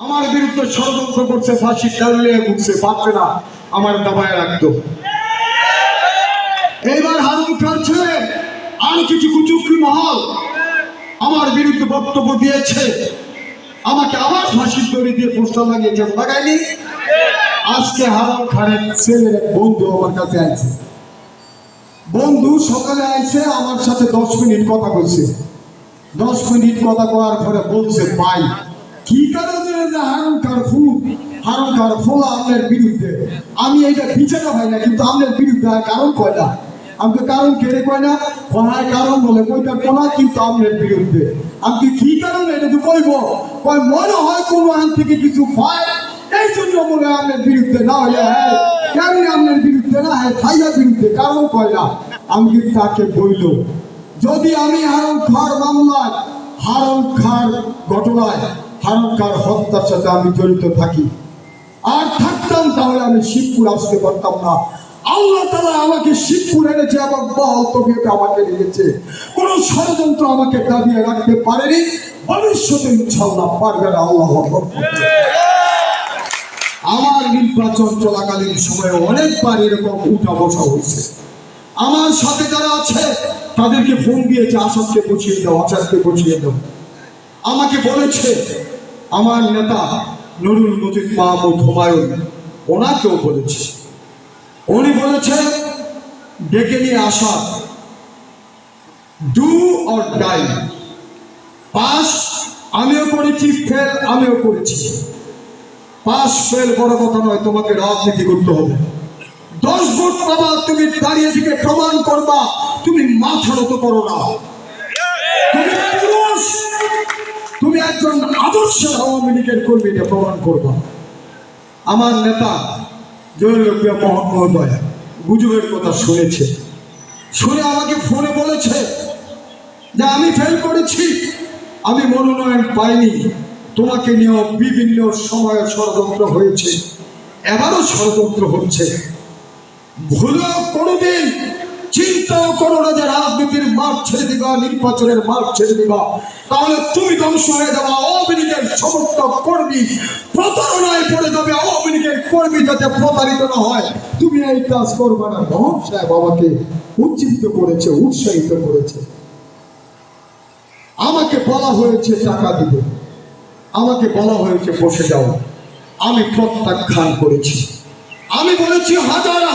আমার বিরুদ্ধে ষড়যন্ত্র করছে, ফাঁসি টানলে উঠছে পারছে না, আমার দাবায় রাখতো। এইবার হারুন খান ছেলে আর কিছু কুচুকরি মহল আমার বিরুদ্ধে বক্তব্য দিয়েছে। আমাকে আবার ফাঁসির দড়ি দিয়ে পোস্টার লাগিয়েছে লাগাইনি আজকে হারাম খানের ছেলের বন্ধু আমার কাছে আছে। বন্ধু সকালে আইছে আমার সাথে দশ মিনিট কথা বলছে। দশ মিনিট কথা করার পরে বলছে, ভাই কারণে যে হারুন খার ফুল হারুন খার ফোলা আপনার বিরুদ্ধে। আমি এইটা বিচারা হয় না, কিন্তু আপনার বিরুদ্ধে কারণ কয় না। আমাকে কারণ কেড়ে কয় না? কয় কারণ বলে কইটা কোনা কিন্তু আপনার বিরুদ্ধে। আমি কি কারণ এটা তো কইব? কয়, মনে হয় কোনো আন থেকে কিছু পায়। এই জন্য মনে হয় আপনার বিরুদ্ধে না হলে হ্যাঁ। কেমনি আপনার বিরুদ্ধে না হ্যাঁ? ফাইয়ার বিরুদ্ধে কারণ কয় না? আমি কিন্তু তাকে বইল। যদি আমি হারন খার মামলায় হারন খার ঘটনায় খার হত্যার সাথে আমি জড়িত থাকি। আর থাকতাম তাহলে আমি শিবপুর আসতে পারতাম না। আল্লাহ তালা আমাকে শিবপুর এনেছে এবং বহল তবিয়তে আমাকে রেখেছে। কোন ষড়যন্ত্র আমাকে দাবিয়ে রাখতে পারেনি। ভবিষ্যতে ইনশাল্লাহ পারবে না, আল্লাহ আমার নির্বাচন চলাকালীন সময়ে অনেকবার এরকম উঠা বসা হয়েছে। আমার সাথে যারা আছে, তাদেরকে ফোন দিয়েছে, আসাদকে বসিয়ে দাও, আসাদকে বসিয়ে দাও। আমাকে বলেছে আমার নেতা নুরুল মজিদ মাহমুদ হুমায়ুন ওনাকেও বলেছে। উনি বলেছে ডেকে নিয়ে আসা ডু অর ডাই পাস, আমিও করেছি ফেল আমিও করেছি। পাস ফেল বড় কথা নয়, তোমাকে রাজনীতি করতে হবে। দশ ভোট পাবা, তুমি দাঁড়িয়ে থেকে প্রমাণ করবা, তুমি মাথা নত করো না। তুমি পুরুষ আদর্শ আওয়ামী লীগের কর্মী এটা প্রমাণ করবা। আমার নেতা জয়লভ্য মহোদয় গুজবের কথা শুনেছে। শুনে আমাকে ফোনে বলেছে যে আমি ফেল করেছি, আমি মনোনয়ন পাইনি, তোমাকে নিয়েও বিভিন্ন সময়ে ষড়যন্ত্র হয়েছে, এবারও ষড়যন্ত্র হচ্ছে। ভুলেও কোনোদিন চিন্তাও করো না যে মাঠ ছেড়ে দিবা, নির্বাচনের মাঠ ছেড়ে দিবা। তাহলে তুমি ধ্বংস হয়ে যাবা, আওয়ামী লীগের সমর্থক কর্মী প্রতারণায় পড়ে যাবে, আওয়ামী লীগের কর্মী যাতে প্রতারিত না হয়। তুমি এই কাজ করবে না। মোহন সাহেব আমাকে উজ্জীবিত করেছে, উৎসাহিত করেছে। আমাকে বলা হয়েছে, টাকা দিবে। আমাকে বলা হয়েছে, বসে যাও। আমি প্রত্যাখ্যান করেছি। আমি বলেছি হাজার